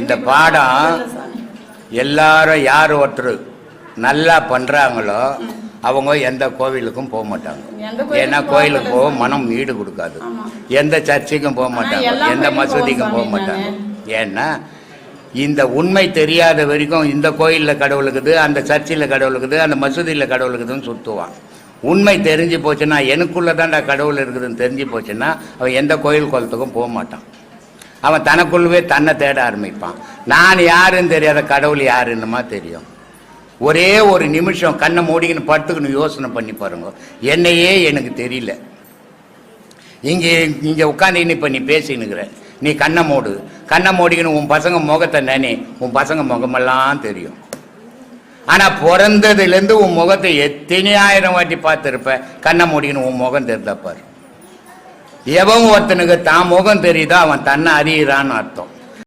இந்த பாடம். எல்லாரும் யார் ஒருத்தர் நல்லா பண்றாங்களோ அவங்க எந்த கோவிலுக்கும் போக மாட்டாங்க. ஏன்னா கோயிலுக்கு போக. மனம் ஈடு கொடுக்காது. எந்த சர்ச்சுக்கும் போக மாட்டாங்க. எந்த மசூதிக்கும் போக மாட்டாங்க. ஏன்னா இந்த உண்மை தெரியாத வரைக்கும் இந்த கோயிலில் கடவுள் இருக்குது அந்த சர்ச்சில் கடவுள் இருக்குது அந்த மசூதியில் கடவுள் இருக்குதுன்னு சுற்றுவான் உண்மை தெரிஞ்சு போச்சுன்னா எனக்குள்ளே தான்டா கடவுள் இருக்குதுன்னு தெரிஞ்சு போச்சுன்னா அவன் எந்த கோயில் குளத்துக்கும் போக மாட்டான். அவன் தனக்குள்ளவே தன்னை தேட ஆரம்பிப்பான். நான் யாருன்னு தெரியாத கடவுள் யாருன்னுமா தெரியும். ஒரே ஒரு நிமிஷம் கண்ணை மூடிக்கின்னு படுத்துக்கணும் யோசனை பண்ணி பாருங்க. என்னையே எனக்கு தெரியல. இங்கே இங்கே உட்காந்து இப்போ நீ பேசினுக்கிற? நீ கண்ணை மூடு. கண்ணை மூடிக்கின்னு உன் பசங்க முகத்தை நினை. உன் பசங்க முகமெல்லாம் தெரியும். ஆனால் பிறந்ததுலேருந்து உன் முகத்தை எத்தனை ஆயிரம் வாட்டி பார்த்துருப்ப? கண்ணை மூடிக்கின்னு உன் முகம் தெரிந்தா பாரு. எவன் ஒருத்தனுக்கு தான் முகம் தெரியுதோ அவன் தன்னை அறியிறான்னு அர்த்தம்.